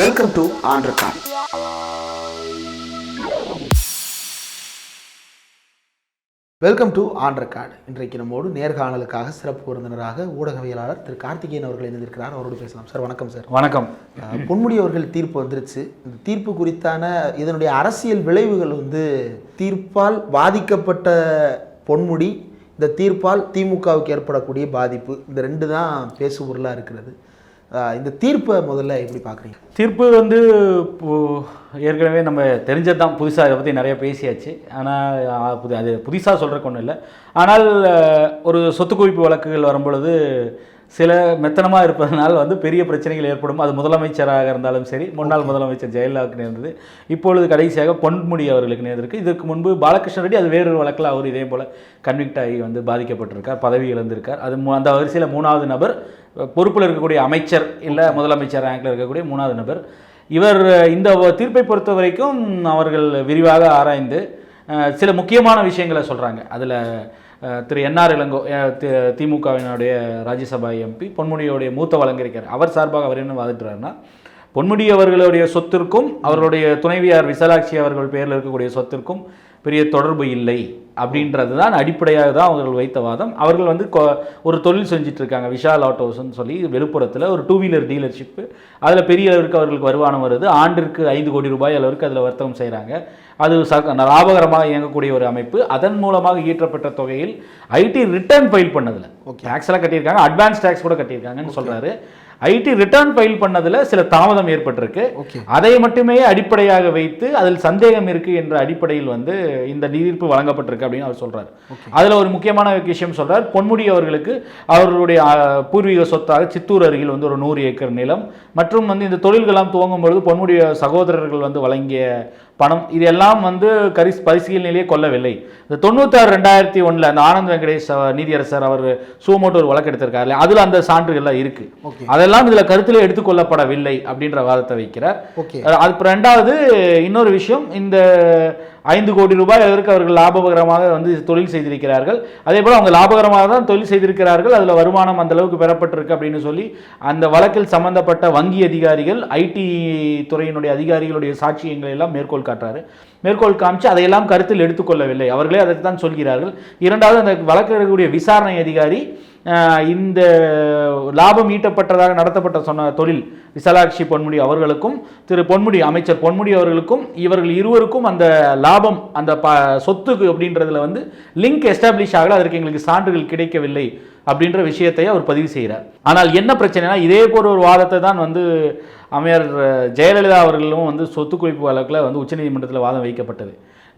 Welcome to ஆண்ட்ரகான் welcome to ஆண்ட்ரகார்டு இன்றைக்கு நம்மோடு நேர்காணலுக்காக சிறப்பு விருந்தினராக ஊடகவியலாளர் திரு கார்த்திகேயன் அவர்கள் இணைந்திருக்கிறார். அவரோடு பேசலாம். சார் வணக்கம் சார். வணக்கம். பொன்முடி அவர்கள் தீர்ப்பு வந்துருச்சு. இந்த தீர்ப்பு குறித்தான இதனுடைய அரசியல் விளைவுகள் வந்து தீர்ப்பால் பாதிக்கப்பட்ட பொன்முடி இந்த தீர்ப்பால் திமுகவுக்கு ஏற்படக்கூடிய பாதிப்பு இந்த ரெண்டு தான் பேசு பொருளாக இருக்கிறது. இந்த தீர்ப்பை முதல்ல எப்படி பார்க்குறீங்க? தீர்ப்பு வந்து இப்போ ஏற்கனவே நம்ம தெரிஞ்சது தான் புதுசாக அதை பற்றி நிறைய பேசியாச்சு. ஆனால் புது அது புதுசாக சொல்கிறக்கு ஒன்றும் இல்லை. ஆனால் ஒரு சொத்து குவிப்பு வழக்குகள் வரும்பொழுது சில மெத்தனமாக இருப்பதனால் வந்து பெரிய பிரச்சனைகள் ஏற்படும். அது முதலமைச்சராக இருந்தாலும் சரி முன்னாள் முதலமைச்சர் ஜெயலலிதாவுக்கு நேர்ந்தது இப்பொழுது கடைசியாக பொன்முடி அவர்களுக்கு நேர்ந்திருக்கு இதற்கு முன்பு பாலகிருஷ்ண ரெட்டி அது வேறொரு வழக்கில் அவர் இதே போல் கன்விக்ட் ஆகி வந்து பாதிக்கப்பட்டிருக்கார் பதவி இழந்திருக்கார். அது அந்த வரிசையில் மூணாவது நபர் பொறுப்பில் இருக்கக்கூடிய அமைச்சர் இல்லை முதலமைச்சர் ரேங்கில் இருக்கக்கூடிய மூணாவது நபர். இவர் இந்த தீர்ப்பை பொறுத்த வரைக்கும் அவர்கள் விரிவாக ஆராய்ந்து சில முக்கியமான விஷயங்களை சொல்கிறாங்க அதில் திரு என்ஆர் இளங்கோ திமுகவினுடைய ராஜ்யசபா எம்பி பொன்முடியோடைய மூத்த வழங்கறிஞர் அவர் சார்பாக அவர் என்ன வாதிட்டுறாருன்னா பொன்முடி அவர்களுடைய சொத்திற்கும் அவர்களுடைய துணைவியார் விசாலாட்சி அவர்கள் பேரில் இருக்கக்கூடிய சொத்திற்கும் பெரிய தொடர்பு இல்லை. அப்படின்றது தான் அடிப்படையாக தான் அவர்கள் வைத்த வாதம். அவர்கள் வந்து ஒரு தொழில் செஞ்சுட்டு இருக்காங்க விஷால் ஆட்டோஸ்னு சொல்லி விழுப்புரத்தில் ஒரு டூ வீலர் டீலர்ஷிப்பு அதில் பெரிய அளவிற்கு அவர்களுக்கு வருமானம் வருது. ஆண்டிற்கு ஐந்து கோடி ரூபாய் அளவிற்கு அதில் வர்த்தகம் செய்கிறாங்க அது ச லாபகரமாக இயங்கக்கூடிய ஒரு அமைப்பு. அதன் மூலமாக ஈற்றப்பட்ட தொகையில் ஐடி ரிட்டர்ன் ஃபைல் பண்ணதில். டேக்ஸ் எல்லாம் கட்டியிருக்காங்க. அட்வான்ஸ் டேக்ஸ் கூட கட்டியிருக்காங்கன்னு சொல்றாரு. ஐடி ரிட்டர்ன் ஃபைல் பண்ணதில் சில தாமதம் ஏற்பட்டிருக்கு. அதை மட்டுமே அடிப்படையாக வைத்து அதில் சந்தேகம் இருக்கு என்ற அடிப்படையில் வந்து இந்த தீர்ப்பு வழங்கப்பட்டிருக்கு அப்படின்னு அவர் சொல்றாரு. அதுல ஒரு முக்கியமான விஷயம் சொல்றார். பொன்முடி அவர்களுக்கு அவர்களுடைய பூர்வீக சொத்தாக சித்தூர் அருகில் வந்து ஒரு நூறு ஏக்கர் நிலம். மற்றும் வந்து இந்த தொழில்கள்லாம் துவங்கும் பொழுது பொன்முடிய சகோதரர்கள் வந்து வழங்கிய பணம் இதெல்லாம் வந்து கரிஸ் பரிசீலனையிலேயே கொள்ளவில்லை இந்த தொண்ணூத்தாறு ரெண்டாயிரத்தி ஒண்ணுல அந்த ஆனந்த் வெங்கடேஷ் நீதியரசர் அவர் சுவமோட்டு ஒரு வழக்கு எடுத்திருக்காரு அதுல அந்த சான்றுகள்லாம் இருக்கு. அதெல்லாம் இதுல கருத்தில் எடுத்துக்கொள்ளப்படவில்லை அப்படின்ற வாதத்தை வைக்கிறார். அது ரெண்டாவது இன்னொரு விஷயம் இந்த ஐந்து கோடி ரூபாய் அளவிற்கு அவர்கள் லாபகரமாக வந்து தொழில் செய்திருக்கிறார்கள். அதே போல் அவங்க லாபகரமாக தான் தொழில் செய்திருக்கிறார்கள். அதில் வருமானம் அந்த அளவுக்கு பெறப்பட்டிருக்கு அப்படின்னு சொல்லி அந்த வழக்கில் சம்பந்தப்பட்ட வங்கி அதிகாரிகள் ஐடி துறையினுடைய அதிகாரிகளுடைய சாட்சியங்களை எல்லாம் மேற்கோள் காட்டுறாரு. மேற்கோள் காமிச்சு அதையெல்லாம் கருத்தில் எடுத்துக்கொள்ளவில்லை. அவர்களே அதை தான் சொல்கிறார்கள். இரண்டாவது அந்த வழக்கில் இருக்கக்கூடிய விசாரணை அதிகாரி இந்த லாபம் ஈட்டப்பட்டதாக நடத்தப்பட்ட சொன்ன தொழில் விசாலாட்சி பொன்முடி அவர்களுக்கும் திரு பொன்முடி அமைச்சர் பொன்முடி அவர்களுக்கும் இவர்கள் இருவருக்கும் அந்த லாபம் அந்த ப சொத்துக்கு அப்படின்றதுல வந்து லிங்க் எஸ்டாப்ளிஷ் ஆகல அதற்கு எங்களுக்கு சான்றுகள் கிடைக்கவில்லை அப்படின்ற விஷயத்தை அவர் பதிவு செய்கிறார். ஆனால் என்ன பிரச்சனைனா இதே போல் ஒரு வாதத்தை தான் வந்து அமையர் ஜெயலலிதா அவர்களும் வந்து சொத்து குவிப்பு வழக்கில் வந்து உச்சநீதிமன்றத்தில் வாதம் வைக்கப்பட்டது.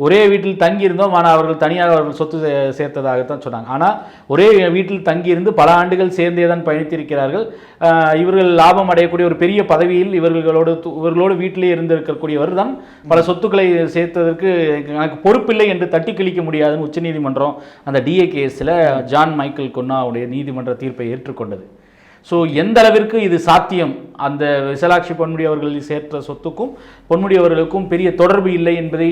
ஒரே வீட்டில் தங்கியிருந்தோம் ஆனால் அவர்கள் தனியாக அவர்கள் சொத்து சேர்த்ததாகத்தான் சொன்னாங்க. ஆனால் ஒரே வீட்டில் தங்கியிருந்து பல ஆண்டுகள் சேர்ந்தே தான் பயணித்திருக்கிறார்கள். இவர்கள் லாபம் அடையக்கூடிய ஒரு பெரிய பதவியில் இவர்களோடு இவர்களோடு வீட்டிலே இருந்திருக்கக்கூடியவர் தான். பல சொத்துக்களை சேர்த்ததற்கு எனக்கு பொறுப்பில்லை என்று தட்டி கழிக்க முடியாதுன்னு உச்சநீதிமன்றம் அந்த டிஏ கேஸில் ஜான் மைக்கேல் கொன்னாவுடைய நீதிமன்ற தீர்ப்பை ஏற்றுக்கொண்டது. ஸோ எந்த அளவிற்கு இது சாத்தியம்? அந்த விசாலாட்சி பொன்முடி அவர்கள் சேர்த்த சொத்துக்கும் பொன்முடி அவர்களுக்கும் பெரிய தொடர்பு இல்லை என்பதை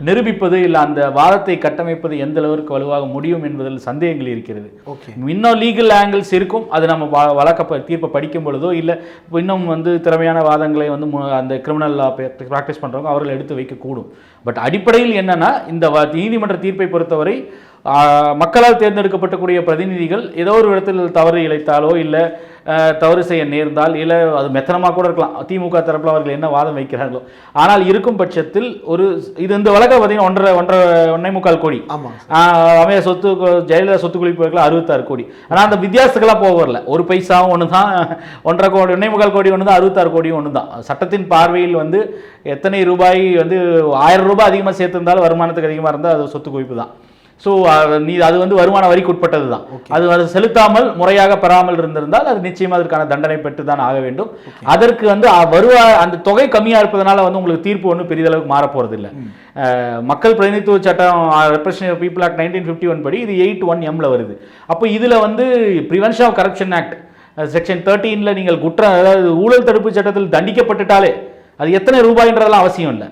நிரூபிப்பது இல்லை அந்த வாதத்தை கட்டமைப்பது எந்த அளவிற்கு வலுவாக முடியும் என்பதில் சந்தேகங்கள் இருக்கிறது. ஓகே. இன்னும் லீகல் ஆங்கிள்ஸ் இருக்கும். அது நம்ம வ- வழக்க தீர்ப்பை படிக்கும் பொழுதோ இல்லை இன்னும் வந்து திறமையான வாதங்களை வந்து அந்த கிரிமினல் லா ப்ராக்டிஸ் பண்ணுறவங்க அவர்கள் எடுத்து வைக்கக்கூடும். பட் அடிப்படையில் என்னன்னா இந்த வ- நீதிமன்ற தீர்ப்பை பொறுத்தவரை மக்களால் தேர்ந்தெடுக்கப்பட்டக்கூடிய பிரதிநிதிகள் ஏதோ ஒரு இடத்தில் தவறு இழைத்தாலோ இல்லை தவறு செய்ய நேர்ந்தால் இல்லை அது மெத்தனமாக கூட இருக்கலாம். திமுக தரப்பில் அவர்கள் என்ன வாதம் வைக்கிறார்களோ. ஆனால் இருக்கும் பட்சத்தில் ஒரு இது இந்த வழக்கை பார்த்தீங்கன்னா ஒன்றரை ஒன்றரை ஒன்னே முக்கால் கோடி. ஆமாம் அமைய சொத்து ஜெயலலிதா சொத்து குளிப்புகள் அறுபத்தாறு கோடி. ஆனால் அந்த வித்தியாசத்துக்கெல்லாம் போக வரல. ஒரு பைசாவும் ஒன்று தான் ஒன்றரை கோடி ஒன்றே முக்கால் கோடி ஒன்று தான் அறுபத்தாறு கோடி ஒன்று தான் சட்டத்தின் பார்வையில் வந்து எத்தனை ரூபாய் வந்து ஆயிரம் ரூபாய் அதிகமாக சேர்த்திருந்தாலும் வருமானத்துக்கு அதிகமாக இருந்தால் அது சொத்து குவிப்பு தான். ஸோ நீ அது வந்து வருமான வரிக்கு உட்பட்டது தான் அது அது செலுத்தாமல் முறையாக பெறாமல் இருந்திருந்தால் அது நிச்சயமா அதற்கான தண்டனை பெற்று தான் ஆக வேண்டும். அதற்கு வந்து வருவாய் அந்த தொகை கம்மியா இருப்பதனால வந்து உங்களுக்கு தீர்ப்பு ஒன்றும் பெரிதளவுக்கு மாற போறது இல்ல மக்கள் பிரதிநிதித்துவ சட்டம் representation people act nineteen fifty one படி இது எயிட் ஒன் எம்ல வருது. அப்போ இதுல வந்து prevention of corruption act section தேர்ட்டீன்ல நீங்கள் குற்றம் அதாவது ஊழல் தடுப்பு சட்டத்தில் தண்டிக்கப்பட்டுட்டாலே அது எத்தனை ரூபாய்ன்றதெல்லாம் அவசியம் இல்லை.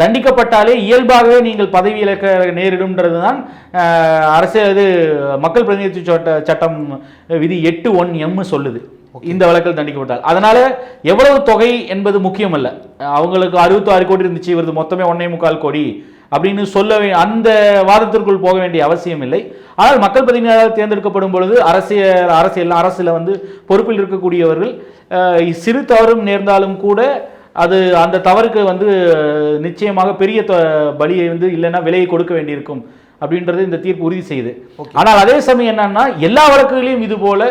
தண்டிக்கப்பட்டாலே இயல்பாகவே நீங்கள் பதவி இழக்க நேரிடும்ன்றது தான் அரசு இது மக்கள் பிரதிநிதித்துவ சட்ட சட்டம் விதி எட்டு ஒன் எம் சொல்லுது. இந்த வழக்கில் தண்டிக்கப்பட்டார் அதனால எவ்வளவு தொகை என்பது முக்கியம் அல்ல அவங்களுக்கு அறுபத்தாறு கோடி இருந்துச்சு இவரது மொத்தமே ஒன்னே முக்கால் கோடி அப்படின்னு சொல்ல அந்த வாதத்திற்குள் போக வேண்டிய அவசியம் இல்லை. ஆனால் மக்கள் பிரதிநிதியாக தேர்ந்தெடுக்கப்படும் பொழுது அரசியல் அரசியல் அரசில் வந்து பொறுப்பில் இருக்கக்கூடியவர்கள் சிறு தவறும் நேர்ந்தாலும் கூட அது அந்த தவறுக்கு வந்து நிச்சயமாக பெரிய பலியை வந்து இல்லைன்னா விலையை கொடுக்க வேண்டியிருக்கும் அப்படின்றது இந்த தீர்ப்பு உறுதி செய்யுது. ஆனால் அதே சமயம் என்னன்னா எல்லா வழக்குகளையும் இது போல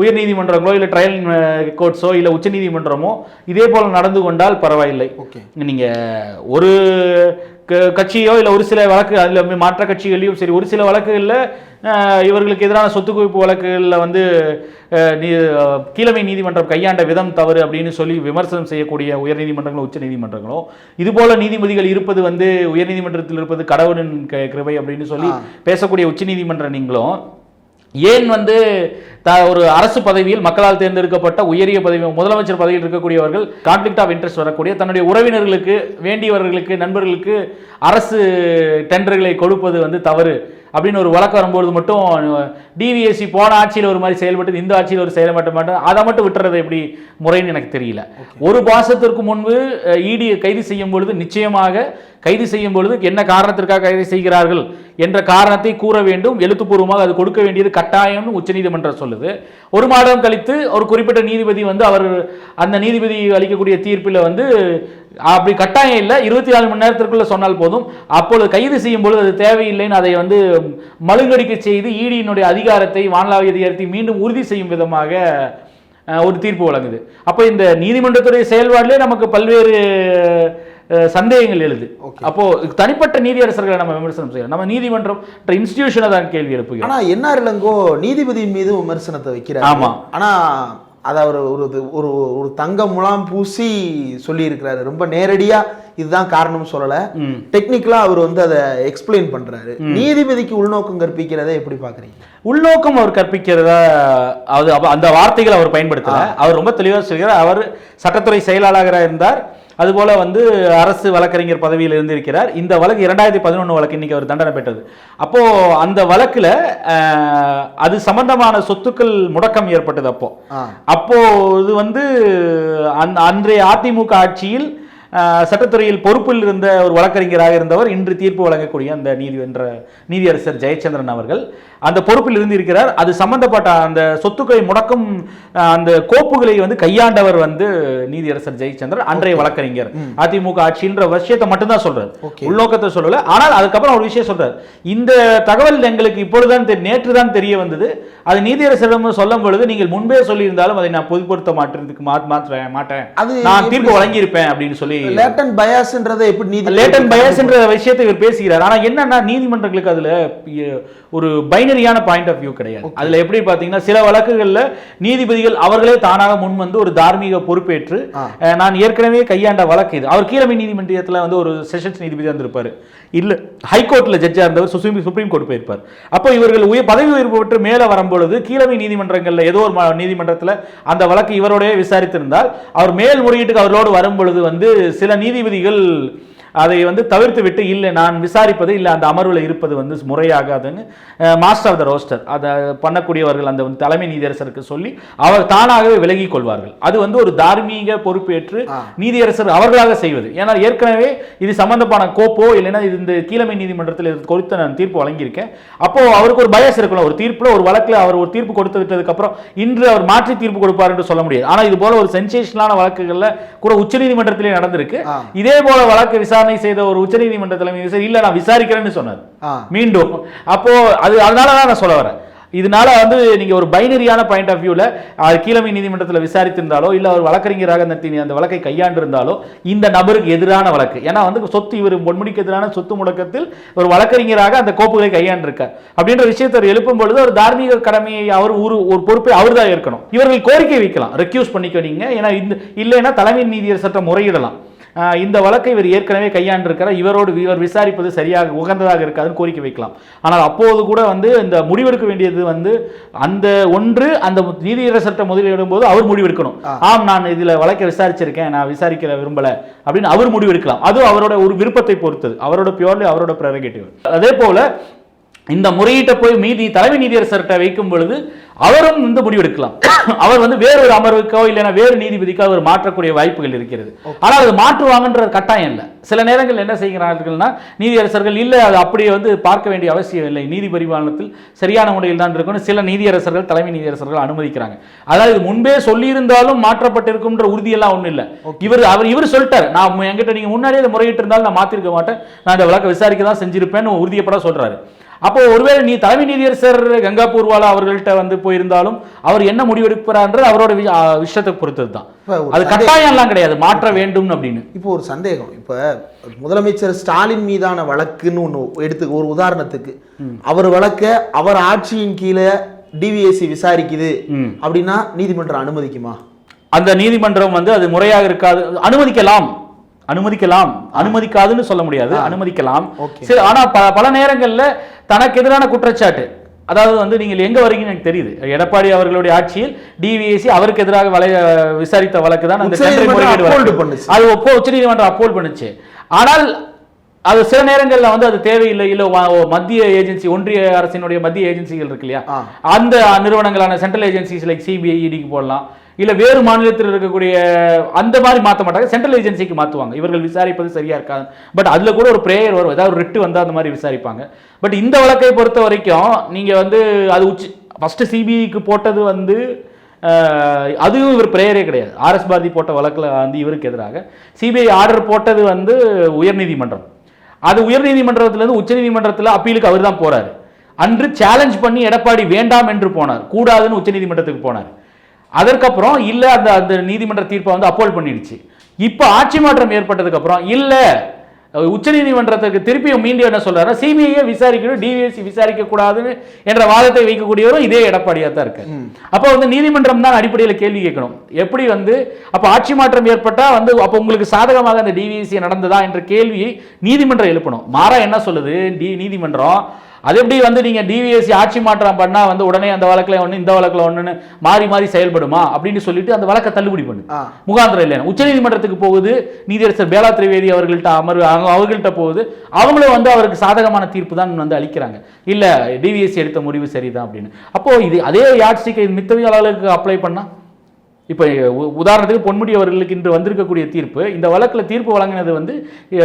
உயர் நீதிமன்றங்களோ இல்லை ட்ரையல் கோர்ட்ஸோ இல்லை உச்ச நீதிமன்றமோ இதே போல நடந்து கொண்டால் பரவாயில்லை. நீங்க ஒரு கட்சியோ இல்லை ஒரு சில வழக்கு அதில் மாற்ற கட்சிகளையும் சரி ஒரு சில வழக்குகளில் இவர்களுக்கு எதிரான சொத்து குவிப்பு வழக்குகளில் வந்து கீழமை நீதிமன்றம் கையாண்ட விதம் தவறு அப்படின்னு சொல்லி விமர்சனம் செய்யக்கூடிய உயர் நீதிமன்றங்களும் உச்ச நீதிமன்றங்களும் இது போல நீதிபதிகள் இருப்பது வந்து உயர் நீதிமன்றத்தில் இருப்பது கடவுளின் கிருபை அப்படின்னு சொல்லி பேசக்கூடிய உச்ச நீதிமன்ற நீங்களும் ஏன் வந்து த ஒரு அரசு பதவியில் மக்களால் தேர்ந்தெடுக்கப்பட்ட உயரிய பதவி முதலமைச்சர் பதவியில் இருக்கக்கூடியவர்கள் கான்ஃப்ளிக்ட் ஆஃப் இன்ட்ரெஸ்ட் வரக்கூடிய தன்னுடைய உறவினர்களுக்கு வேண்டியவர்களுக்கு நண்பர்களுக்கு அரசு டெண்டர்களை கொடுப்பது வந்து தவறு அப்படின்னு ஒரு வழக்கு வரும்போது மட்டும் டிவிஎஸ்சி போன ஆட்சியில் ஒரு மாதிரி செயல்பட்டு இந்த ஆட்சியில் ஒரு செயல்பட்ட மாட்டோம் அதை மட்டும் விட்டுறது எப்படி முறைன்னு எனக்கு தெரியல. ஒரு மாசத்திற்கு முன்பு இடி கைது செய்யும் பொழுது நிச்சயமாக கைது செய்யும் பொழுது என்ன காரணத்திற்காக கைது செய்கிறார்கள்? என்ற காரணத்தை கூற வேண்டும் எழுத்துப்பூர்வமாக அது கொடுக்க வேண்டியது கட்டாயம்னு உச்சநீதிமன்றம் சொல்லுது. ஒரு மாதம் கழித்து ஒரு குறிப்பிட்ட நீதிபதி வந்து அவர் அந்த நீதிபதி அளிக்கக்கூடிய தீர்ப்பில் வந்து அப்படி கட்டாயம் இல்லை இருபத்தி நாலு மணி நேரத்திற்குள்ளே சொன்னால் போதும். அப்பொழுது கைது செய்யும் பொழுது அது தேவையில்லைன்னு அதை வந்து மழுங்கடிக்க செய்து e ஈடியினுடைய அதிகாரத்தை வானலாவிய அதிகாரத்தை மீண்டும் உறுதி செய்யும் விதமாக ஒரு தீர்ப்பு வழங்குது. அப்போ இந்த நீதிமன்றத்துடைய செயல்பாட்டிலே நமக்கு பல்வேறு சந்தேகங்கள் எழுது. அப்போ தனிப்பட்ட நீதியரசர்களை நம்ம விமர்சனம் செய்யலாம். நம்ம நீதிமன்றம் இன்ஸ்டிடியூஷனை தான் கேள்வி எழுப்புகிறோம் ஆனா என்ஆர் இளங்கோ நீதிபதி மீது விமர்சனத்தை வைக்கிறார். ஆமா. ஆனா அதை அவர் ஒரு ஒரு ஒரு தங்க முலாம் பூசி சொல்லியிருக்கிறாரு. ரொம்ப நேரடியா இதுதான் காரணம் சொல்லல. ம். டெக்னிக்கலா அவர் வந்து அதை எக்ஸ்பிளைன் பண்றாரு. நீதிபதிக்கு உள்நோக்கம் கற்பிக்கிறதை எப்படி பாக்குறீங்க உள்நோக்கம் அவர் கற்பிக்கிறதா அது அந்த வார்த்தைகள் அவர் பயன்படுத்தல. அவர் ரொம்ப தெளிவாக சொல்கிறார். அவர் சட்டத்துறை செயலாளராக இருந்தார். அதுபோல வந்து அரசு வழக்கறிஞர் பதவியில் இருந்திருக்கிறார். இந்த வழக்கு இரண்டாயிரத்தி பதினொன்று வழக்கு இன்னைக்கு அவர் தண்டனை பெற்றது. அப்போ அந்த வழக்குல அது சம்பந்தமான சொத்துக்கள் முடக்கம் ஏற்பட்டது அப்போ. ஆ. அப்போ இது வந்து அந்த அன்றைய அதிமுக ஆட்சியில் சட்டத்துறையில் பொறுப்பில் இருந்த ஒரு வழக்கறிஞராக இருந்தவர் இன்று தீர்ப்பு வழங்கக்கூடிய அந்த நீதி என்ற நீதியரசர் ஜெயச்சந்திரன் அவர்கள். அந்த பொறுப்பில் இருந்திருக்கிறார் அது சம்பந்தப்பட்ட அந்த சொத்துக்களை முடக்கும் அந்த கோப்புகளை வந்து கையாண்டவர் வந்து நீதியரசர் ஜெயச்சந்திரன் அன்றைய வழக்கறிஞர். அதிமுக ஆட்சின்ற விஷயத்தை மட்டும்தான் சொல்றாரு. உள்நோக்கத்தை சொல்லல. ஆனால் அதுக்கப்புறம் ஒரு விஷயம் சொல்றாரு. இந்த தகவல் எங்களுக்கு இப்பொழுதுதான் தெரி- நேற்று தான் தெரிய வந்தது. அது நீதியரசரிடம் சொல்லும் பொழுது நீங்கள் முன்பே சொல்லியிருந்தாலும் அதை நான் பொதுப்படுத்த மாட்டேன் அது நான் தீர்ப்பு வழங்கியிருப்பேன் அப்படின்னு சொல்லி லேட்டன் பயஸ்ன்றதை எப்படி நீதி லேட்டன் பயஸ்ன்ற விஷயத்தை இவர் பேசுகிறார். ஆனா என்னன்னா நீதிமன்றங்களுக்கு அதுல ஒரு பைனரியான பாயிண்ட் ஆஃப் வியூ கிடையாது. அதுல எப்படி பாத்தீங்கன்னா சில வழக்குகள்ல நீதிபதிகள் அவர்களே தானாக முன் வந்து ஒரு தார்மீக பொறுப்பேற்று நான் ஏற்கனவே கையாண்ட வழக்கு இது. அவர் கீழமை நீதிமன்றத்துல வந்து ஒரு செஷன்ஸ் நீதிபதியா இருந்திருப்பாரு. இல்ல ஹைகோர்ட்ல ஜட்ஜா இருந்தவர் சுப்ரீம் சுப்ரீம் கோர்ட் போயிருப்பார். அப்போ இவர்கள் உயர் பதவி உயர்வு பெற்று மேல வரும்பொழுது கீழமை நீதிமன்றங்கள்ல ஏதோ ஒரு நீதிமன்றத்துல அந்த வழக்கு இவரோடய விசாரித்திருந்தால் அவர் மேல் முறையீட்டுக்கு அவர்களோடு வரும் பொழுது வந்து சில நீதிபதிகள் அதை வந்து தவிர்த்து விட்டு இல்லை நான் விசாரிப்பது இல்லை அந்த அமர்வில் இருப்பது வந்து முறையாகாதுன்னு மாஸ்டர் ஆஃப் த ரோஸ்டர் அதை பண்ணக்கூடியவர்கள் அந்த தலைமை நீதியரசருக்கு சொல்லி அவர் தானாகவே விலகிக் கொள்வார்கள். அது வந்து ஒரு தார்மீக பொறுப்பேற்று. நீதியரசர் அவர்களாக செய்வது. ஏன்னா ஏற்கனவே இது சம்பந்தமான கோப்போ இல்லைன்னா இது இந்த கீழமை நீதிமன்றத்தில் குறித்து நான் தீர்ப்பு வழங்கியிருக்கேன். அப்போ அவருக்கு ஒரு பயஸ் இருக்கணும் ஒரு தீர்ப்புல ஒரு வழக்குல அவர் ஒரு தீர்ப்பு கொடுத்து விட்டதுக்கு அப்புறம் இன்று அவர் மாற்றி தீர்ப்பு கொடுப்பார் என்று சொல்ல முடியாது. ஆனா இது போல ஒரு சென்சேஷனான வழக்குகள்ல கூட உச்சநீதிமன்றத்திலே நடந்திருக்கு. இதே போல வழக்கு விசாரணை செய்த ஒரு உச்சநீதிமன்ற தலைமை விசாரி இல்ல நான் விசாரிக்கிறேன்னு சொன்னார். மீண்டும் அப்போ அது அதனால தான் நான் சொல்ல வரேன். இதனால வந்து நீங்க ஒரு பைனரியான பாயிண்ட் ஆஃப் வியூல கீழமை நீதிமன்றத்தில் விசாரித்திருந்தாலோ இல்ல ஒரு வழக்கறிஞராக அந்த வழக்கை கையாண்டிருந்தாலோ இந்த நபருக்கு எதிரான வழக்கு. ஏன்னா வந்து சொத்து இவர் பொன்முடிக்கு எதிரான சொத்து முடக்கத்தில் ஒரு வழக்கறிஞராக அந்த கோப்புகளை கையாண்டிருக்கார். அப்படின்ற விஷயத்தை அவர் எழுப்பும் பொழுது ஒரு தார்மீக கடமையை அவர் ஒரு ஒரு பொறுப்பை அவர் தான் ஏற்கணும். இவர்கள் கோரிக்கை வைக்கலாம். ரெக்யூஸ் பண்ணிக்க நீங்க ஏன்னா இந்த இல்லைன்னா தலைமை நீதியர் சட்டம் முறையிடலாம். இந்த வழக்கை இவர் ஏற்கனவே கையாண்டிருக்கிறார். இவரோடு இவர் விசாரிப்பது சரியாக உகந்ததாக இருக்காதுன்னு கோரிக்கை வைக்கலாம். ஆனால் அப்போது கூட வந்து இந்த முடிவெடுக்க வேண்டியது வந்து அந்த ஒன்று அந்த நீதியரசர்கிட்ட முதலிடும் போது அவர் முடிவெடுக்கணும். ஆம் நான் இதுல வழக்கை விசாரிச்சிருக்கேன் நான் விசாரிக்க விரும்பல அப்படின்னு அவர் முடிவெடுக்கலாம். அது அவரோட ஒரு விருப்பத்தை பொறுத்தது. அவரோட பியூர்லி அவரோட ப்ரெரகேட்டிவ். அதே போல இந்த முறையீட்டை போய் மீதி தலைமை நீதியரசர்கிட்ட வைக்கும் பொழுது அவரும் வந்து முடிவெடுக்கலாம். அவர் வந்து வேறொரு அமர்வுக்கோ இல்லைன்னா வேறு நீதிபதிக்கோ அவர் மாற்றக்கூடிய வாய்ப்புகள் இருக்கிறது. ஆனால் அது மாற்றுவாங்கன்ற கட்டாயம் இல்லை. சில நேரங்கள் என்ன செய்கிறார்கள்னா நீதியரசர்கள் இல்லை அது அப்படியே வந்து பார்க்க வேண்டிய அவசியம் இல்லை. நீதி பரிபாலனத்தில் சரியான முறையில் தான் இருக்கணும். சில நீதியரசர்கள் தலைமை நீதியரசர்கள் அனுமதிக்கிறாங்க. அதாவது இது முன்பே சொல்லியிருந்தாலும் மாற்றப்பட்டிருக்கும்ன்ற உறுதியெல்லாம் ஒன்றும் இல்லை. இவர் அவர் இவர் சொல்லிட்டார். நான் என்கிட்ட நீங்க முன்னாடியே முறையிட்டு இருந்தாலும் நான் மாத்திருக்க மாட்டேன். நான் இந்த வழக்கை விசாரிக்க தான் செஞ்சிருப்பேன்னு உறுதியப்பட சொல்றாரு. அப்போ ஒருவேளை நீ தலைமை நீதியரசர் கங்கா பூர்வாலா அவர்கள்ட்ட வந்து போயிருந்தாலும் அவர் என்ன முடிவெடுக்கிறார்ன்றது அவரோட விஷயத்தை பொறுத்தது தான் அது கட்டாயம் எல்லாம் கிடையாது. மாற்ற வேண்டும் அப்படின்னு. இப்போ ஒரு சந்தேகம். இப்போ முதலமைச்சர் ஸ்டாலின் மீதான வழக்குன்னு ஒன்று எடுத்து ஒரு உதாரணத்துக்கு. அவர் வழக்க அவர் ஆட்சியின் கீழே டிவிஎஸ்சி விசாரிக்குது. அப்படின்னா நீதிமன்றம் அனுமதிக்குமா? அந்த நீதிமன்றம் வந்து அது முறையாக இருக்காது. அனுமதிக்கலாம். அனுமதிக்கலாம். அனுமதிக்காதுன்னு சொல்ல முடியாது. அனுமதிக்கலாம். சரி ஆனா பல நேரங்கள்ல தனக்கு எதிரான குற்றச்சாட்டு. அதாவது வந்து நீங்கள் எங்க வரீங்கன்னு எனக்கு தெரியுது. எடப்பாடி அவர்களுடைய ஆட்சியில் டிவிஎஸ்சி அவருக்கு எதிராக வலை விசாரித்த வழக்கு தான் அந்த. அது ஒப்போ உச்சநீதிமன்றம் அப்போல் பண்ணுச்சு. ஆனால் அது சில நேரங்கள்ல வந்து அது தேவையில்லை. இல்ல மத்திய ஏஜென்சி ஒன்றிய அரசினுடைய மத்திய ஏஜென்சிகள் இருக்கு இல்லையா. அந்த நிறுவனங்களான சென்ட்ரல் ஏஜென்சிஸ் லைக் சிபிஐ இடிக்கு போடலாம். இல்லை வேறு மாநிலத்தில் இருக்கக்கூடிய அந்த மாதிரி மாற்ற மாட்டாங்க. சென்ட்ரல் ஏஜென்சிக்கு மாற்றுவாங்க இவர்கள் விசாரிப்பது சரியாக இருக்காது. பட் அதில் கூட ஒரு ப்ரேயர் வரும். ஏதாவது ஒரு ரிட்டு வந்தால் அந்த மாதிரி விசாரிப்பாங்க. பட் இந்த வழக்கை பொறுத்த வரைக்கும் நீங்கள் வந்து அது உச்சி ஃபஸ்ட்டு சிபிஐக்கு போட்டது வந்து அதுவும் இவர் பிரேயரே கிடையாது. ஆர்எஸ் பாரதி போட்ட வழக்கில் வந்து இவருக்கு எதிராக சிபிஐ ஆர்டர் போட்டது வந்து உயர்நீதிமன்றம். அது உயர்நீதிமன்றத்திலேருந்து உச்சநீதிமன்றத்தில் அப்பீலுக்கு அவர் தான் போகிறார் அன்று சேலஞ்ச் பண்ணி எடப்பாடி வேண்டாம் என்று போனார். கூடாதுன்னு உச்சநீதிமன்றத்துக்கு போனார். அதற்கப்புறம் இல்ல அந்த அந்த நீதிமன்ற தீர்ப்பை வந்து அப்போல் பண்ணிடுச்சு. இப்போ ஆட்சி மாற்றம் ஏற்பட்டதுக்கு அப்புறம் இல்ல உச்சநீதிமன்றத்துக்கு திருப்பியும் மீண்டும் என்ன சொல்றாரு சிபிஐ விசாரிக்கணும் டிவிஎஸ்சி விசாரிக்க கூடாதுன்னு என்ற வாதத்தை வைக்கக்கூடியவரும் இதே எடப்பாடியா தான் இருக்கு அப்போ வந்து நீதிமன்றம் தான் அடிப்படையில் கேள்வி கேட்கணும். எப்படி வந்து அப்ப ஆட்சி மாற்றம் ஏற்பட்டா வந்து அப்போ உங்களுக்கு சாதகமாக அந்த டிவிஎஸ்சி நடந்ததா என்ற கேள்வியை நீதிமன்றம் எழுப்பணும். மாறா என்ன சொல்லுது? டி நீதிமன்றம் அது எப்படி வந்து நீங்க டிவிஎஸ்சி ஆட்சி மாற்றம் பண்ணா வந்து உடனே அந்த வழக்குல ஒண்ணு இந்த வழக்குல ஒண்ணுன்னு மாறி மாறி செயல்படுமா? அப்படின்னு சொல்லிட்டு அந்த வழக்கை தள்ளுபடி பண்ணு. முகாந்திரம் இல்லையா உச்சநீதிமன்றத்துக்கு போகுது நீதியரசர் பேலா திரிவேதி அவர்கள்ட்ட அமர்வு அவர்கள்ட்ட போகுது. அவங்களும் வந்து அவருக்கு சாதகமான தீர்ப்பு தான் வந்து அளிக்கிறாங்க. இல்ல டிவிஎஸ்சி எடுத்த முடிவு சரிதான் அப்படின்னு. அப்போ இது அதே யாட்சிக்கு மித்தவிய அளவுக்கு அப்ளை பண்ணா? இப்போ உதாரணத்துக்கு பொன்முடி அவர்களுக்கு இன்று வந்திருக்கக்கூடிய தீர்ப்பு. இந்த வழக்குல தீர்ப்பு வழங்கினது வந்து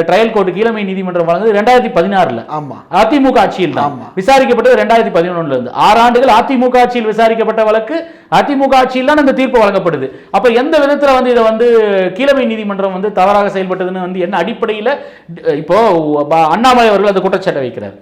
ட்ரையல் கோர்ட்டு கீழமை நீதிமன்றம் வழங்குது ரெண்டாயிரத்தி பதினாறுல. ஆமா. அதிமுக ஆட்சியில் தான். விசாரிக்கப்பட்டது ரெண்டாயிரத்தி பதினொன்னுல இருந்து. ஆறு ஆண்டுகள் அதிமுக ஆட்சியில் விசாரிக்கப்பட்ட வழக்கு அதிமுக ஆட்சியில் தான் அந்த தீர்ப்பு வழங்கப்படுது. அப்ப எந்த விதத்துல வந்து இதை வந்து கீழமை நீதிமன்றம் வந்து தவறாக செயல்பட்டதுன்னு வந்து என்ன அடிப்படையில இப்போ அண்ணாமலை அவர்கள் அந்த குற்றச்சாட்டை வைக்கிறார்.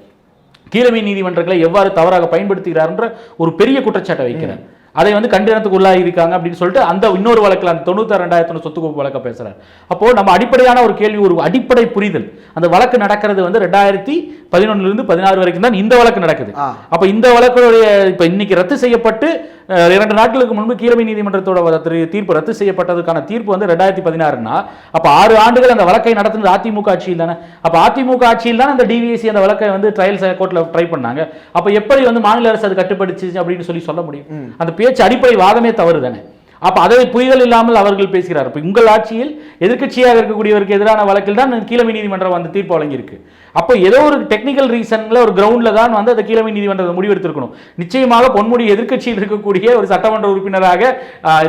கீழமை நீதிமன்றங்களை எவ்வாறு தவறாக பயன்படுத்துகிறார்ன்ற ஒரு பெரிய குற்றச்சாட்டை வைக்கிறார். அதை வந்து கண்டனத்துக்கு உள்ளாகி இருக்காங்க அப்படின்னு சொல்லிட்டு அந்த இன்னொரு வழக்கில் அந்த தொண்ணூத்தாறு ரெண்டாயிரத்து சொத்து குவிப்பு வழக்க பேசுறாரு. அப்போ நம்ம அடிப்படையான ஒரு கேள்வி ஒரு அடிப்படை புரிதல். அந்த வழக்கு நடக்கிறது வந்து ரெண்டாயிரத்தி பதினொன்னுல இருந்து பதினாறு வரைக்கும் தான் இந்த வழக்கு நடக்குது. அப்ப இந்த வழக்குடைய இப்ப இன்னைக்கு ரத்து செய்யப்பட்டு இரண்டு நாட்களுக்கு முன்பு கீழமை நீதிமன்றத்தோட தீர்ப்பு ரத்து செய்யப்பட்டதுக்கான தீர்ப்பு வந்து ரெண்டாயிரத்தி பதினாறுனா அப்ப ஆறு ஆண்டுகள் அந்த வழக்கை நடத்துனது அதிமுக ஆட்சியில் தானே? அப்ப அதிமுக ஆட்சியில் தான் அந்த டிவிஎஸ்சி அந்த வழக்கை வந்து ட்ரையல் கோர்ட்ல ட்ரை பண்ணாங்க. அப்ப எப்படி வந்து மாநில அரசு அது கட்டுப்படுத்துச்சு அப்படின்னு சொல்லி சொல்ல முடியும். அந்த பேச்சு அடிப்படை வாதமே தவறு தானே? அப்போ அதை புரிதல் இல்லாமல் அவர்கள் பேசுகிறார். இப்போ உங்கள் ஆட்சியில் எதிர்க்கட்சியாக இருக்கக்கூடியவருக்கு எதிரான வழக்கில் தான் கீழமை நீதிமன்றம் வந்து தீர்ப்பு வழங்கியிருக்கு. அப்போ ஏதோ ஒரு டெக்னிக்கல் ரீசனில் ஒரு கிரவுண்டில் தான் வந்து அந்த கீழமை நீதிமன்றத்தை முடிவெடுத்திருக்கணும். நிச்சயமாக பொன்முடி எதிர்கட்சியில் இருக்கக்கூடிய ஒரு சட்டமன்ற உறுப்பினராக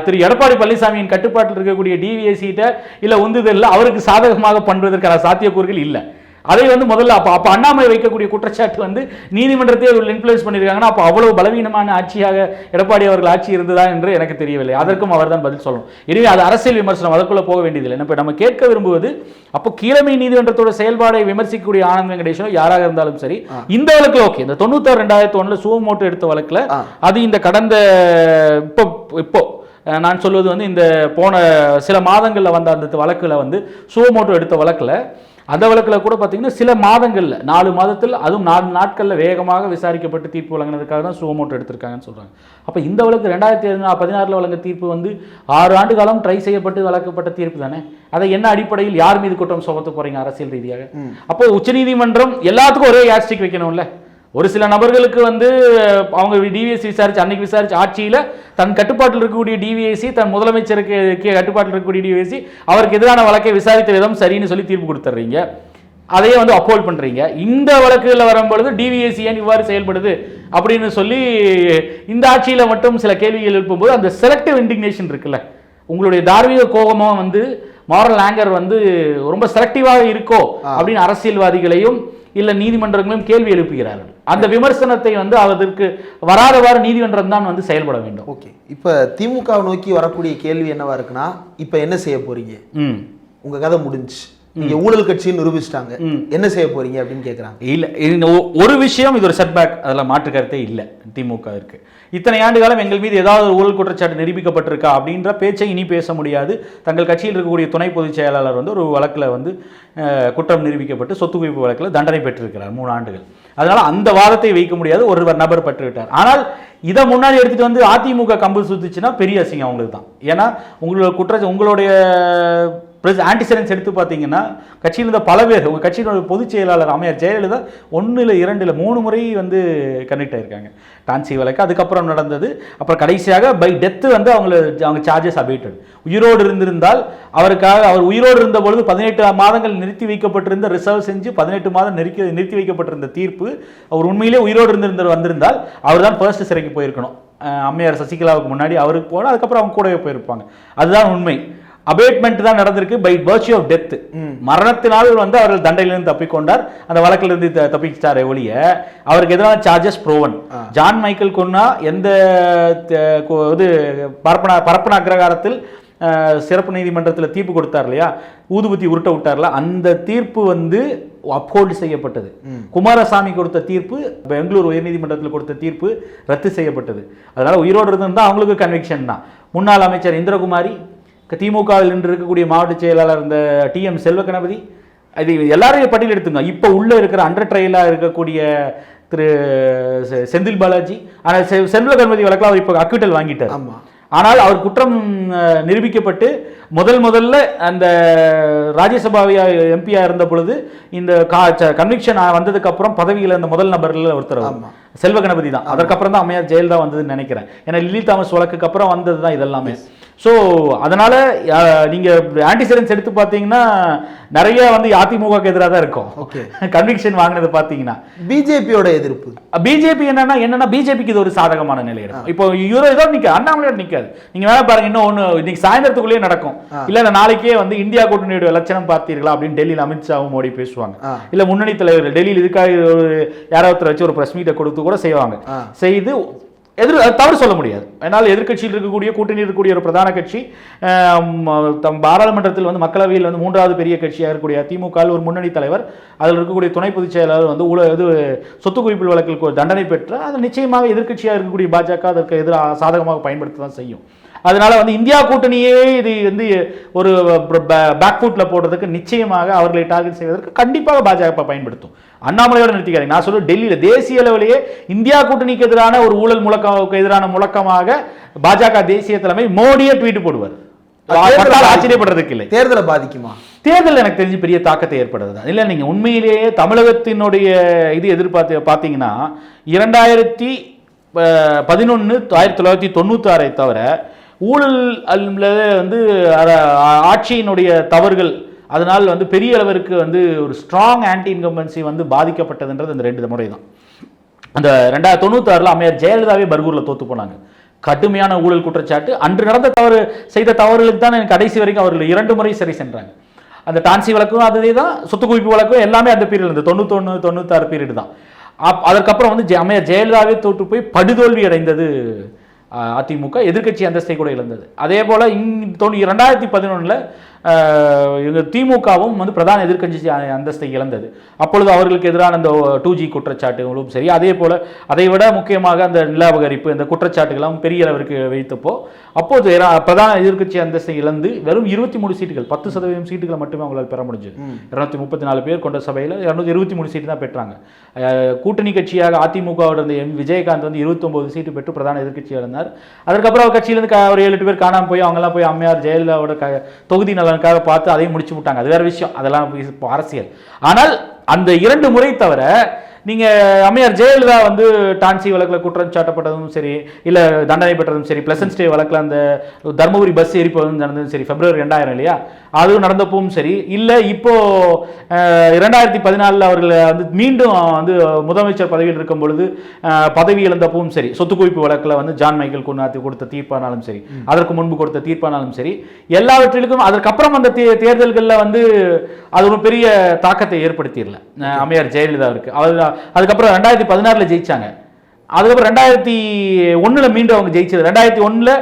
திரு எடப்பாடி பழனிசாமியின் கட்டுப்பாட்டில் இருக்கக்கூடிய டிவிஎஸ்சிட்ட இல்லை உந்துதலில் அவருக்கு சாதகமாக பண்ணுவதற்கான சாத்தியக்கூறுகள் இல்லை. அதை வந்து முதல்ல அப்ப அப்ப அண்ணாமலை வைக்கக்கூடிய குற்றச்சாட்டு வந்து நீதிமன்றத்தை இவர்கள் இன்ஃப்ளூயன்ஸ் பண்ணியிருக்காங்கன்னா அப்போ அவ்வளவு பலவீனமான ஆட்சியாக எடப்பாடி அவர்கள் ஆட்சி இருந்ததா என்று எனக்கு தெரியவில்லை. அதற்கும் அவர் தான் பதில் சொல்லணும். எனவே அது அரசியல் விமர்சனம் அதற்குள்ள போக வேண்டியதில்லை. இப்ப நம்ம கேட்க விரும்புவது அப்போ கீழமை நீதிமன்றத்தோட செயல்பாடை விமர்சிக்கக்கூடிய ஆனந்த் வெங்கடேஷனோ யாராக இருந்தாலும் சரி இந்த வழக்குல ஓகே. இந்த தொண்ணூத்தாறு ரெண்டாயிரத்தி ஒண்ணுல சுவமோட்டோ எடுத்த வழக்குல. அது இந்த கடந்த இப்போ இப்போ நான் சொல்வது வந்து இந்த போன சில மாதங்கள்ல வந்த அந்த வழக்குல வந்து சுவமோட்டோ எடுத்த வழக்குல அந்த வழக்கில் கூட பார்த்தீங்கன்னா சில மாதங்கள்ல நாலு மாதத்தில் அதுவும் நாலு நாட்கள்ல வேகமாக விசாரிக்கப்பட்டு தீர்ப்பு வழங்கினதுக்காக தான் சுவமோட்டோ எடுத்திருக்காங்கன்னு சொல்றாங்க. அப்ப இந்த வழக்கு ரெண்டாயிரத்தி பதினாறுல வழங்க தீர்ப்பு வந்து ஆறு ஆண்டு காலம் ட்ரை செய்யப்பட்டு வழங்கப்பட்ட தீர்ப்பு தானே? அதை என்ன அடிப்படையில் யார் மீது குற்றம் சுமத்த போறீங்க அரசியல் ரீதியாக? அப்போ உச்சநீதிமன்றம் எல்லாத்துக்கும் ஒரே யாஸ்டிக் வைக்கணும்ல? ஒரு சில நபர்களுக்கு வந்து அவங்க டிவிஎஸ் விசாரிச்சு அன்னைக்கு விசாரிச்சு ஆட்சியில் தன் கட்டுப்பாட்டில் இருக்கக்கூடிய டிவிஎஸ்சி தன் முதலமைச்சருக்கு கட்டுப்பாட்டில் இருக்கக்கூடிய டிவிஎஸ்சி அவருக்கு எதிரான வழக்கை விசாரித்த விதம் சரின்னு சொல்லி தீர்ப்பு கொடுத்துட்றீங்க அதையே வந்து அப்போல் பண்ணுறீங்க இந்த வழக்குகளில் வரும்பொழுது டிவிஎஸ்சி ஏன் இவ்வாறு செயல்படுது அப்படின்னு சொல்லி இந்த ஆட்சியில் மட்டும் சில கேள்விகள் எழுப்பும்போது அந்த செலக்டிவ் இண்டிக்னேஷன் இருக்குல்ல. உங்களுடைய தார்மீக கோபமாக வந்து மாரல் ஆங்கர் வந்து ரொம்ப செலக்டிவாக இருக்கோ அப்படின்னு அரசியல்வாதிகளையும் இல்ல நீதிமன்றங்களும் கேள்வி எழுப்புகிறார்கள். அந்த விமர்சனத்தை வந்து அதற்கு வராதவாறு நீதிமன்றம் தான் வந்து செயல்பட வேண்டும். ஓகே இப்போ திமுகவை நோக்கி வரக்கூடிய கேள்வி என்னவா இருக்குன்னா இப்போ என்ன செய்ய போறீங்க? ம். உங்க கதை முடிஞ்சு நீங்க ஊழல் கட்சின்னு நிரூபிச்சிட்டாங்க. என்ன செய்ய போறீங்க அப்படின்னு கேக்குறாங்க. இல்ல ஒரு விஷயம் இது ஒரு செட்பேக் அதில் மாற்று கருத்தே இல்லை. திமுக இருக்கு. இத்தனை ஆண்டு காலம் எங்கள் மீது ஏதாவது ஒரு ஊழல் குற்றச்சாட்டு நிரூபிக்கப்பட்டிருக்கா அப்படின்ற பேச்சை இனி பேச முடியாது. தங்கள் கட்சியில் இருக்கக்கூடிய துணை பொதுச் செயலாளர் வந்து ஒரு வழக்கில் வந்து குற்றம் நிரூபிக்கப்பட்டு சொத்து குவிப்பு வழக்கில் தண்டனை பெற்றிருக்கிறார் மூணு ஆண்டுகள். அதனால அந்த வாதத்தை வைக்க முடியாது. ஒரு நபர் பட்டுவிட்டார். ஆனால் இதை முன்னாடி எடுத்துட்டு வந்து அதிமுக கம்பு சுத்துச்சுன்னா பெரிய அசிங்கம் அவங்களுக்கு தான் ஏன்னா உங்களோட குற்ற உங்களுடைய ப்ளஸ் ஆன்டிசரன்ஸ் எடுத்து பார்த்தீங்கன்னா கட்சியில் இருந்த பல பேர் உங்கள் கட்சியினுடைய பொதுச் செயலாளர் அமையார் ஜெயலலிதா ஒன்றில் இரண்டில் மூணு முறை வந்து கனெக்ட் ஆகிருக்காங்க டான்சி வழக்கு அதுக்கப்புறம் நடந்தது. அப்புறம் கடைசியாக பை டெத்து வந்து அவங்கள அவங்க சார்ஜஸ் அபேட்டட் உயிரோடு இருந்திருந்தால் அவருக்காக அவர் உயிரோடு இருந்த பொழுது பதினெட்டு மாதங்கள் நிறுத்தி வைக்கப்பட்டிருந்த ரிசர்வ் செஞ்சு பதினெட்டு மாதம் நிறுத்தி நிறுத்தி வைக்கப்பட்டிருந்த தீர்ப்பு அவர் உண்மையிலே உயிரோடு இருந்திருந்த வந்திருந்தால் அவர் தான் ஃபர்ஸ்ட் சிறைக்கு போயிருக்கணும். அம்மையார் சசிகலாவுக்கு முன்னாடி அவருக்கு போனால் அதுக்கப்புறம் அவங்க கூடவே போயிருப்பாங்க. அதுதான் உண்மை. அபேட்மெண்ட் தான் நடந்திருக்கு பை பர்ச்யூ ஆஃப் டெத் மரணத்தினால் வந்து அவர்கள் தண்டையிலிருந்து தப்பிக்கொண்டார் அந்த வழக்கிலிருந்து தப்பிச்சிட்டாரே ஒழிய அவருக்கு எதிரான சார்ஜஸ் ப்ரோவன் ஜான் மைக்கேல் கொன்னா எந்த இது பரப்பன பரப்பன அக்ரகாரத்தில் சிறப்பு நீதிமன்றத்தில் தீர்ப்பு கொடுத்தார் இல்லையா? ஊதுபத்தி உருட்ட விட்டார்ல அந்த தீர்ப்பு வந்து அப்ஹோல்டு செய்யப்பட்டது. குமாரசாமி கொடுத்த தீர்ப்பு பெங்களூர் உயர்நீதிமன்றத்தில் கொடுத்த தீர்ப்பு ரத்து செய்யப்பட்டது. அதனால உயிரோடு இருந்திருந்தா அவங்களுக்கு கன்விக்ஷன் தான். முன்னாள் அமைச்சர் இந்திரகுமாரி திமுகவில் நின்று இருக்கக்கூடிய மாவட்ட செயலாளர் இந்த டி எம் செல்வ கணபதி அது எல்லாரையும் பட்டியல் எடுத்துங்க. இப்போ உள்ள இருக்கிற அண்டர் ட்ரையலாக இருக்கக்கூடிய திரு செந்தில் பாலாஜி ஆனால் செல்வ கணபதி வழக்கில் அவர் இப்போ அக்விட்டல் வாங்கிட்டார். ஆமா. ஆனால் அவர் குற்றம் நிரூபிக்கப்பட்டு முதல் முதல்ல அந்த ராஜ்யசபாவியா எம்பியா இருந்த பொழுது இந்த கன்விக்ஷன் வந்ததுக்கு அப்புறம் பதவியில் இருந்த முதல் நபர்ல ஒருத்தர். செல்வ கணபதி தான். அதற்கப்புறம் தான் அம்மையார் ஜெயலலிதா வந்ததுன்னு நினைக்கிறேன். ஏன்னா லில்லி தாமஸ் வழக்குக்கு அப்புறம் வந்தது தான் இதெல்லாமே ஸோ அதனால அஹ், நீங்க ஆன்டிசரன்ஸ் எடுத்து பார்த்தீங்கன்னா நிறைய வந்து அதிமுகவுக்கு எதிராக தான் இருக்கும். ஓகே கன்விக்ஷன் வாங்கினது பார்த்தீங்கன்னா பிஜேபியோட எதிர்ப்பு? பிஜேபி என்னன்னா என்னன்னா பிஜேபிக்கு இது ஒரு சாதகமான நிலை இருக்கும். இப்போ இவரோ ஏதோ நிக்க அண்ணாமலையோட நிக்காது. நீங்க வேணா பாருங்க இன்னும் ஒண்ணு இன்னைக்கு சாயந்தரத்துக்குள்ளேயே நடக்கும். இல்ல நாளைக்கே வந்து இந்தியா கூட்டணியோட லட்சணம் பார்த்தீர்களா அப்படின்னு டெல்லியில் அமித்ஷாவும் மோடி பேசுவாங்க. இல்ல முன்னணி தலைவர் டெல்லியில் இதுக்காக ஒரு யாராவது வச்சு ஒரு பிரஸ் மீட்டை கொடுத்து கூட செய்வாங்க. செய்து எதிர் தவறு சொல்ல முடியாது. என்னால் எதிர்கட்சியில் இருக்கக்கூடிய கூட்டணி இருக்கக்கூடிய ஒரு பிரதான கட்சி தம் பாராளுமன்றத்தில் வந்து மக்களவையில் வந்து மூன்றாவது பெரிய கட்சியாக இருக்கக்கூடிய திமுக ஒரு முன்னணி தலைவர் அதில் இருக்கக்கூடிய துணை பொதுச் செயலாளர் வந்து ஊழ இது சொத்து குவிப்பு வழக்கில் தண்டனை பெற்று அது நிச்சயமாக எதிர்க்கட்சியாக இருக்கக்கூடிய பாஜக அதற்கு எதிராக சாதகமாக பயன்படுத்த தான் செய்யும். அதனால வந்து இந்தியா கூட்டணியே இது வந்து ஒரு பேக் ஃபுட்ல போடுறதுக்கு நிச்சயமாக அவர்களை டார்கெட் செய்வதற்கு கண்டிப்பாக பாஜக பயன்படுத்தும். அண்ணாமலையோட நிறுத்திக்காதீங்க. நான் சொல்ல டெல்லியில தேசிய அளவிலேயே இந்தியா கூட்டணிக்கு எதிரான ஒரு ஊழல் முழக்கத்துக்கு எதிரான முழக்கமாக பாஜக தேசிய தலைமை மோடியே ட்வீட் போடுவார். ஆச்சரியப்படுறதுக்கு இல்லை. தேர்தலை பாதிக்குமா? தேர்தல் எனக்கு தெரிஞ்சு பெரிய தாக்கத்தை ஏற்படுது தான் இல்லை நீங்கள் உண்மையிலேயே தமிழகத்தினுடைய இது எதிர்பார்த்து பார்த்தீங்கன்னா இரண்டாயிரத்தி பதினொன்று ஆயிரத்தி தொள்ளாயிரத்தி தொண்ணூத்தாறை தவிர ஊழல் அல்ல வந்து ஆட்சியினுடைய தவறுகள் அதனால் வந்து பெரிய அளவிற்கு வந்து ஒரு ஸ்ட்ராங் ஆன்டி இன்கம்பன்சி வந்து பாதிக்கப்பட்டதுன்றது அந்த ரெண்டு முறை தான் அந்த ரெண்டாயிரத்தி தொண்ணூத்தாறில் அம்மையார் ஜெயலலிதாவே பர்கூரில் தோத்து போனாங்க. கடுமையான ஊழல் குற்றச்சாட்டு. அன்று நடந்த தவறு செய்த தவறுகளுக்கு தான் எனக்கு கடைசி வரைக்கும் அவர்கள் இரண்டு முறை சரி சென்றாங்க. அந்த டான்சி வழக்கும் அதுவே தான் சொத்து குவிப்பு வழக்கும் எல்லாமே அந்த பீரியட் இருந்தது. தொண்ணூத்தொன்று தொண்ணூத்தாறு பீரியட் தான். அப் அதற்கப்புறம் வந்து ஜெ- அம்மையார் ஜெயலலிதாவே தோற்று போய் படுதோல்வி அடைந்தது அதிமுக எதிர்க்கட்சி அந்தஸ்தை கூட இழந்தது. அதே போல் இங் தொண்ணூ ரெண்டாயிரத்தி பதினொன்றில் எங்கள் திமுகவும் வந்து பிரதான எதிர்க்கட்சி அந்தஸ்தை இழந்தது. அப்பொழுது அவர்களுக்கு எதிரான அந்த டூ ஜி குற்றச்சாட்டுகளும் சரி அதே போல் அதை விட முக்கியமாக அந்த நில அபகரிப்பு இந்த குற்றச்சாட்டுகளும் பெரிய அளவிற்கு வைத்தப்போ அப்போது பிரதான எதிர்க்கட்சி அந்தஸ்தை இழந்து வெறும் இருபத்தி மூணு சீட்டுகள் பத்து சதவீதம் சீட்டுகளை மட்டுமே அவங்களால் பெற முடிஞ்சது. இருநூத்தி முப்பத்தி நாலு பேர் கொண்ட சபையில் இரநூத்தி இருபத்தி மூணு சீட்டு தான் பெற்றாங்க. கூட்டணி கட்சியாக அதிமுகவோட இருந்த எம். விஜயகாந்த் வந்து இருபத்தொன்பது சீட்டு பெற்று பிரதான எதிர்க்கட்சியாக இருந்தார் அதற்கப்புறம் அவர் கட்சியிலேருந்து ஒரு ஏழு எட்டு பேர் காணாமல் போய் அவங்கெல்லாம் போய் அம்மையார் ஜெயலலிதாவோட தொகுதி நலனுக்காக பார்த்து அதையும் முடிச்சு விட்டாங்க. அது வேற விஷயம். அதெல்லாம் இப்போ அரசியல். ஆனால் அந்த இரண்டு முறை தவிர நீங்க அம்மையார் ஜெயலலிதா வந்து டான்சி வழக்குல குற்றம் சாட்டப்பட்டதும் சரி இல்ல தண்டனை பெற்றதும் சரி பிளசன்ட் ஸ்டே வழக்குல அந்த தர்மபுரி பஸ் எரிப்பதும் நடந்ததும் சரி பிப்ரவரி ரெண்டாயிரம் இல்லையா? அதுவும் நடந்தப்பவும் சரி. இல்ல இப்போ அஹ், இரண்டாயிரத்தி பதினாலில் அவர்கள் வந்து மீண்டும் வந்து முதலமைச்சர் பதவியில் இருக்கும் பொழுது பதவி இழந்தப்பவும் சரி சொத்து குவிப்பு வழக்குல வந்து ஜான் மைக்கேல் குன்னாத்தி கொடுத்த தீர்ப்பானாலும் சரி அதற்கு முன்பு கொடுத்த தீர்ப்பானாலும் சரி எல்லாவற்றிலும் அதற்கப்புறம் அந்த தே தேர்தல்களில் வந்து அது ஒரு பெரிய தாக்கத்தை ஏற்படுத்திடல அம்மையார் ஜெயலலிதாவிற்கு அது அதுக்கப்புறம் ரெண்டாயிரத்தி பதினாறில் ஜெயிச்சாங்க. அதுக்கப்புறம் ரெண்டாயிரத்தி ஒண்ணுல மீண்டும் அவங்க ஜெயிச்சது. ரெண்டாயிரத்தி ஒண்ணுல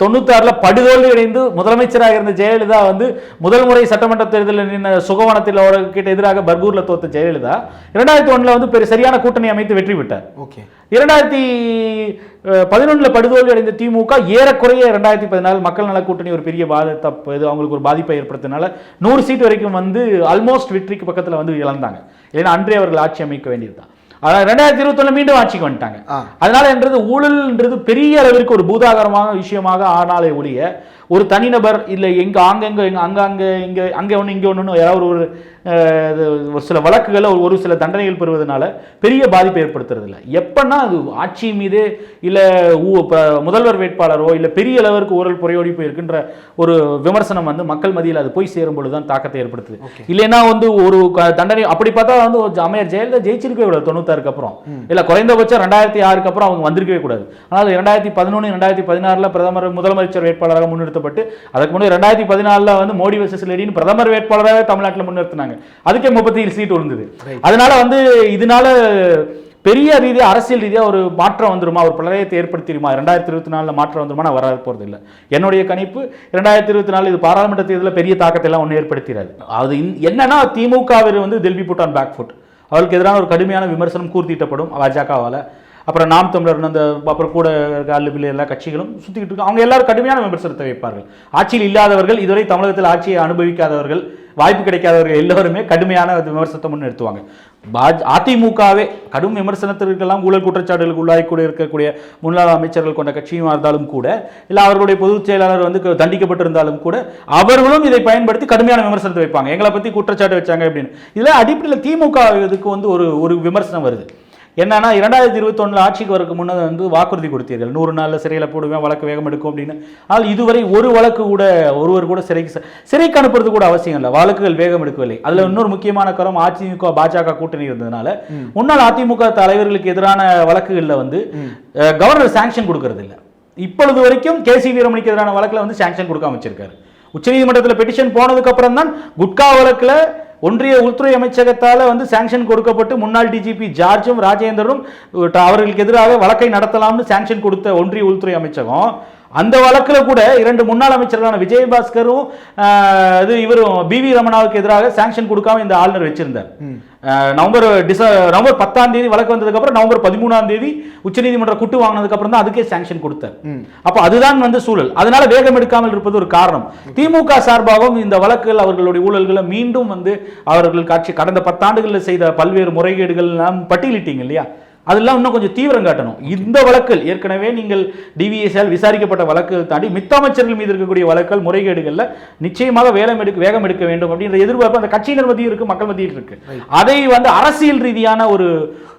தொண்ணூத்தாறுல படுதோல்வி அடைந்து முதலமைச்சராக இருந்த ஜெயலலிதா வந்து முதல் முறை சட்டமன்ற தேர்தலில் நின்ன சுகவனத்தில் அவர்கிட்ட எதிராக பர்கூர்ல தோத்த ஜெயலலிதா இரண்டாயிரத்தி ஒண்ணுல வந்து பெரிய சரியான கூட்டணி அமைத்து வெற்றி பெற்றார். ஓகே. இரண்டாயிரத்தி பதினொன்றுல படுதோல்வி அடைந்த திமுக ஏறக்குறைய ரெண்டாயிரத்தி பதினாலு மக்கள் நல கூட்டணி ஒரு பெரிய பாதத்தை இது அவங்களுக்கு ஒரு பாதிப்பை ஏற்படுத்தினால நூறு சீட் வரைக்கும் வந்து ஆல்மோஸ்ட் வெற்றிக்கு பக்கத்துல வந்து இழந்தாங்க. இல்லைன்னா அன்றே அவர்கள் ஆட்சி அமைக்க வேண்டியதுதான். அதான் ரெண்டாயிரத்தி இருபத்தொன்னு மீண்டும் ஆட்சிக்கு வந்துட்டாங்க. அதனால என்றது ஊழல்ன்றது பெரிய அளவிற்கு ஒரு பூதாகரமான விஷயமாக ஆனாலே ஒழிய ஒரு தனிநபர் இல்லை எங்க ஆங்கங்க எங்க அங்க அங்க இங்க அங்க ஒன்று இங்க ஒன்று யாராவது ஒரு ஒரு சில வழக்குகளை ஒரு- ஒரு சில தண்டனைகள் பெறுவதனால பெரிய பாதிப்பை ஏற்படுத்துறது இல்லை எப்பன்னா அது ஆட்சி மீது இல்லை முதல்வர் வேட்பாளரோ இல்லை பெரிய அளவிற்கு ஊழல் புறையோடி போயிருக்கின்ற ஒரு விமர்சனம் வந்து மக்கள் மத்தியில் அது போய் சேரும் பொழுது தான் தாக்கத்தை ஏற்படுத்துது. இல்லைன்னா வந்து ஒரு தண்டனை அப்படி பார்த்தா வந்து ஒரு அம்மையார் ஜெயலலிதா ஜெயிச்சிருக்கவே கூடாது தொண்ணூத்தாறுக்கு அப்புறம். இல்ல குறைந்தபட்சம் ரெண்டாயிரத்தி ஆறுக்கு அப்புறம் அவங்க வந்திருக்கவே கூடாது. ஆனால் ரெண்டாயிரத்தி பதினொன்று ரெண்டாயிரத்தி பதினாறுல பிரதமர் முதலமைச்சர் வேட்பாளராக முன்னிறுத்தப்பட்டு அதுக்கு முன்னாடி ரெண்டாயிரத்தி பதினாலில் வந்து மோடி வர்சஸ் லேடின்னு பிரதமர் வேட்பாளராக தமிழ்நாட்டில் முன்னிறுத்தினாங்க. அதுக்கே முப்பத்தி ஏழு சீட் விழுந்தது அதனால வந்து இதனால பெரிய ரீதியாக அரசியல் ரீதியாக ஒரு மாற்றம் வந்துருமா? ஒரு பிரளயத்தை ஏற்படுத்திடுமா ரெண்டாயிரத்தி இருபத்தி நாலில் மாற்றம் வந்துருமா நான் வர போகிறது இல்லை என்னுடைய கணிப்பு ரெண்டாயிரத்தி இருபத்தி நாலு இது பாராளுமன்ற தேர்தலில் பெரிய தாக்கத்தை எல்லாம் ஒன்றும் ஏற்படுத்திடாது அது என்னன்னா திமுகவில் வந்து தில்பி புட் ஆன் பேக் ஃபுட் அவருக்கு எதிரான ஒரு கடுமையான விமர்சனம் கூர்த்திட்டப்படும் பாஜகவால் அப்புறம் நாம் தமிழர் அந்த அப்புறம் கூட அல்லுபிள்ளை எல்லா கட்சிகளும் சுற்றிக்கிட்டு இருக்கு அவங்க எல்லாரும் கடுமையான விமர்சனத்தை வைப்பார்கள். ஆட்சியில் இல்லாதவர்கள் இதுவரை தமிழகத்தில் ஆட்சியை அனுபவிக்காதவர்கள் வாய்ப்பு கிடைக்காதவர்கள் எல்லோருமே கடுமையான விமர்சனத்தை முன்னெடுத்துவாங்க பாஜ் அதிமுகவே கடும் விமர்சனத்திற்கெல்லாம் ஊழல் குற்றச்சாட்டுகளுக்கு உள்ளாகி கூட இருக்கக்கூடிய முன்னாள் அமைச்சர்கள் கொண்ட கட்சியும் இருந்தாலும் கூட இல்லை அவர்களுடைய பொதுச் செயலாளர் வந்து தண்டிக்கப்பட்டிருந்தாலும் கூட அவர்களும் இதை பயன்படுத்தி கடுமையான விமர்சனத்தை வைப்பாங்க. எங்களை பற்றி குற்றச்சாட்டு வச்சாங்க அப்படின்னு. இதில் அடிப்படையில் திமுக இதுக்கு வந்து ஒரு ஒரு விமர்சனம் வருது. என்னன்னா இரண்டாயிரத்தி இருபத்தொன்னில் ஆட்சிக்கு வரக்கு முன்னே வந்து வாக்குறுதி கொடுத்தீர்கள். நூறு நாளில் சிறையில் போடுவேன் வழக்கு வேகம் எடுக்கும் அப்படின்னு. ஆனால் இதுவரை ஒரு வழக்கு கூட ஒருவர் கூட சிறைக்கு சிறைக்கு அனுப்புறது கூட அவசியம் இல்லை. வழக்குகள் வேகம் எடுக்கவில்லை. அதில் இன்னொரு முக்கியமான காரணம் அதிமுக பாஜக கூட்டணி இருந்ததுனால முன்னாள் அதிமுக தலைவர்களுக்கு எதிரான வழக்குகளில் வந்து கவர்னர் சாங்ஷன் கொடுக்கறது இல்ல இப்பொழுது வரைக்கும் கே சி வீரமணிக்கு எதிரான வழக்கில் வந்து சாங்ஷன் கொடுக்காம வச்சிருக்காரு. உச்சநீதிமன்றத்தில் பெட்டிஷன் போனதுக்கு அப்புறம் தான் குட்கா வழக்கில் ஒன்றிய உள்துறை அமைச்சகத்தால வந்து சாங்ஷன் கொடுக்கப்பட்டு முன்னாள் டிஜிபி ஜார்ஜும் ராஜேந்தரும் அவர்களுக்கு எதிராக வழக்கை நடத்தலாம்னு சாங்ஷன் கொடுத்த ஒன்றிய உள்துறை அமைச்சகம். அந்த வழக்குல கூட இரண்டு முன்னாள் அமைச்சர்களான விஜயபாஸ்கரும் இது இவரும் பி வி ரமணாவுக்கு எதிராக சாங்ஷன் கொடுக்காம இந்த ஆளுநர் வச்சிருந்தார். நவம்பர் டிச நவம்பர் பத்தாம் தேதி வழக்கு வந்ததுக்கு அப்புறம் நவம்பர் பதிமூணாம் தேதி உச்சநீதிமன்ற குட்டு வாங்கினதுக்கு அப்புறம் தான் அதுக்கே சாங்ஷன் கொடுத்தார். அப்போ அதுதான் வந்து சூழல். அதனால வேகம் எடுக்காமல் இருப்பது ஒரு காரணம். திமுக சார்பாகவும் இந்த வழக்குகள் அவர்களுடைய ஊழல்களை மீண்டும் வந்து அவர்கள் காட்சி கடந்த பத்தாண்டுகளில் செய்த பல்வேறு முறைகேடுகள் எல்லாம் பட்டியலிட்டீங்க இல்லையா? அதெல்லாம் இன்னும் கொஞ்சம் தீவிரம் காட்டணும். இந்த வழக்கில் ஏற்கனவே நீங்கள் டிவிஎஸ்ஆல் விசாரிக்கப்பட்ட வழக்குகள் தாண்டி மித்த அமைச்சர்கள் மீது இருக்கக்கூடிய வழக்குகள் முறைகேடுகள்ல நிச்சயமாக வேலம் எடுக்க வேகம் எடுக்க வேண்டும் அப்படின்ற எதிர்பார்ப்பு அந்த கட்சியினர் மத்தியில் இருக்கு மக்கள் மத்தியில் இருக்கு. அதை வந்து அரசியல் ரீதியான ஒரு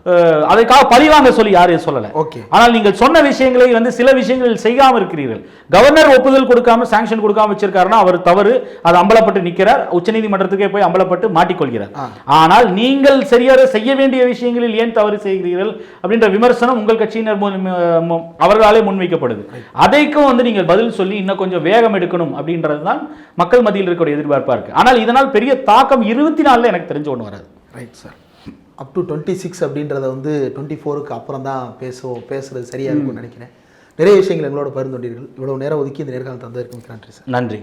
அஹ், அதுக்காக பழிவாங்க சொல்லி யாரும் சொல்லல. ஓகே ஆனால் நீங்கள் சொன்ன விஷயங்களை வந்து சில விஷயங்களில் செய்யாம இருக்கிறீர்கள். கவர்னர் ஒப்புதல் கொடுக்காம சாங்ஷன் கொடுக்காம வச்சிருக்காருன்னா அவர் தவறு. அது அம்பலப்பட்டு நிற்கிறார் உச்சநீதிமன்றத்துக்கே போய் அம்பலப்பட்டு மாட்டிக்கொள்கிறார். ஆனால் நீங்கள் சரியாக செய்ய வேண்டிய விஷயங்களில் ஏன் தவறு செய்கிறீர்கள் அப்படின்ற விமர்சனம் உங்கள் கட்சியினர் அவர்களாலே முன்வைக்கப்படுது. அதைக்கும் வந்து நீங்கள் பதில் சொல்லி இன்னும் கொஞ்சம் வேகம் எடுக்கணும் அப்படின்றது தான் மக்கள் மத்தியில் இருக்கக்கூடிய எதிர்பார்ப்பா இருக்கு. ஆனால் இதனால் பெரிய தாக்கம் இருபத்தி நாலுல எனக்கு தெரிஞ்ச ஒன்று வராது. Right sir up to twenty six அப்படின்றத வந்து டுவெண்ட்டி ஃபோருக்கு அப்புறம் தான் பேசுவோம் பேசுறது சரியா இருக்கும்னு நினைக்கிறேன். நிறைய விஷயங்கள் எங்களோட பகிர்ந்து கொண்டீர்கள். இவ்வளவு நேரம் ஒதுக்கி இந்த நேர்காலம் தந்ததற்கு நன்றி சார். நன்றி.